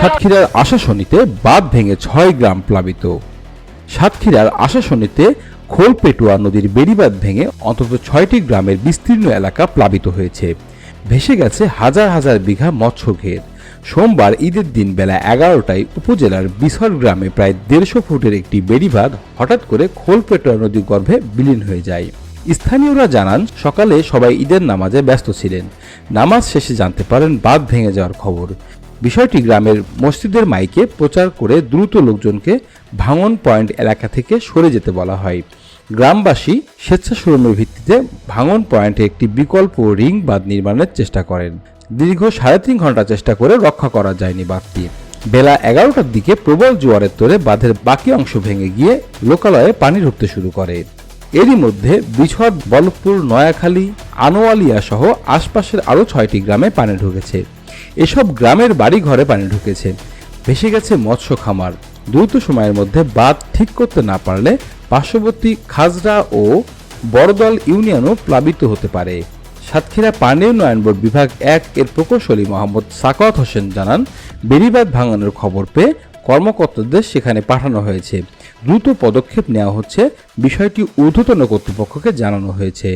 সাতক্ষীরার আশাশনীতে বাঁধ ভেঙে ছয় গ্রাম প্লাবিত। সাতক্ষীরার আশাশনীতে খোলপেটুয়া নদীর বেড়িবাঁধ ভেঙে অন্তত ছয়টি গ্রামের বিস্তীর্ণ এলাকা প্লাবিত হয়েছে। ভেসে গেছে হাজার হাজার বিঘা মৎস্য ঘের সোমবার ঈদের দিন বেলা এগারোটায় উপজেলার বিসর গ্রামে প্রায় দেড়শো ফুটের একটি বেড়িবাঁধ হঠাৎ করে খোলপেটুয়া নদীর গর্ভে বিলীন হয়ে যায়। স্থানীয়রা জানান, সকালে সবাই ঈদের নামাজে ব্যস্ত ছিলেন। নামাজ শেষে জানতে পারেন বাঁধ ভেঙে যাওয়ার খবর। বিষয়টি গ্রামের মসজিদের মাইকে প্রচার করে দ্রুত লোকজনকে ভাঙন পয়েন্ট এলাকা থেকে সরে যেতে বলা হয়। গ্রামবাসী স্বেচ্ছাশ্রমের ভিত্তিতে ভাঙন পয়েন্টে একটি বিকল্প রিং বাঁধ নির্মাণের চেষ্টা করেন। দীর্ঘ সাড়ে তিন ঘণ্টা চেষ্টা করে রক্ষা করা যায়নি বাঁধটি। বেলা এগারোটার দিকে প্রবল জোয়ারের তোরে বাঁধের বাকি অংশ ভেঙে গিয়ে লোকালয়ে পানি ঢুকতে শুরু করে। এরই মধ্যে বিছড় বলপুর নয়াখালী, আনোয়ালিয়া সহ আশপাশের আরও ছয়টি গ্রামে পানি ঢুকেছে। এসব গ্রামের বাড়ি ঘরে পানি ঢুকেছে। ভেসে গেছে মৎস্য খামার। দ্রুত সময়ের মধ্যে বাঁধ ঠিক করতে না পারলে পার্শ্ববর্তী খাজরা ও বড়দল ইউনিয়নও প্লাবিত হতে পারে। সাতক্ষীরা পানি উন্নয়ন বোর্ড বিভাগ এক এর প্রকৌশলী মোহাম্মদ সাকত হোসেন জানান, বেড়িবাঁধ ভাঙানোর খবর পেয়ে কর্মকর্তাদের সেখানে পাঠানো হয়েছে। দ্রুত পদক্ষেপ নেওয়া হচ্ছে। বিষয়টি ঊর্ধ্বতন কর্তৃপক্ষকে জানানো হয়েছে।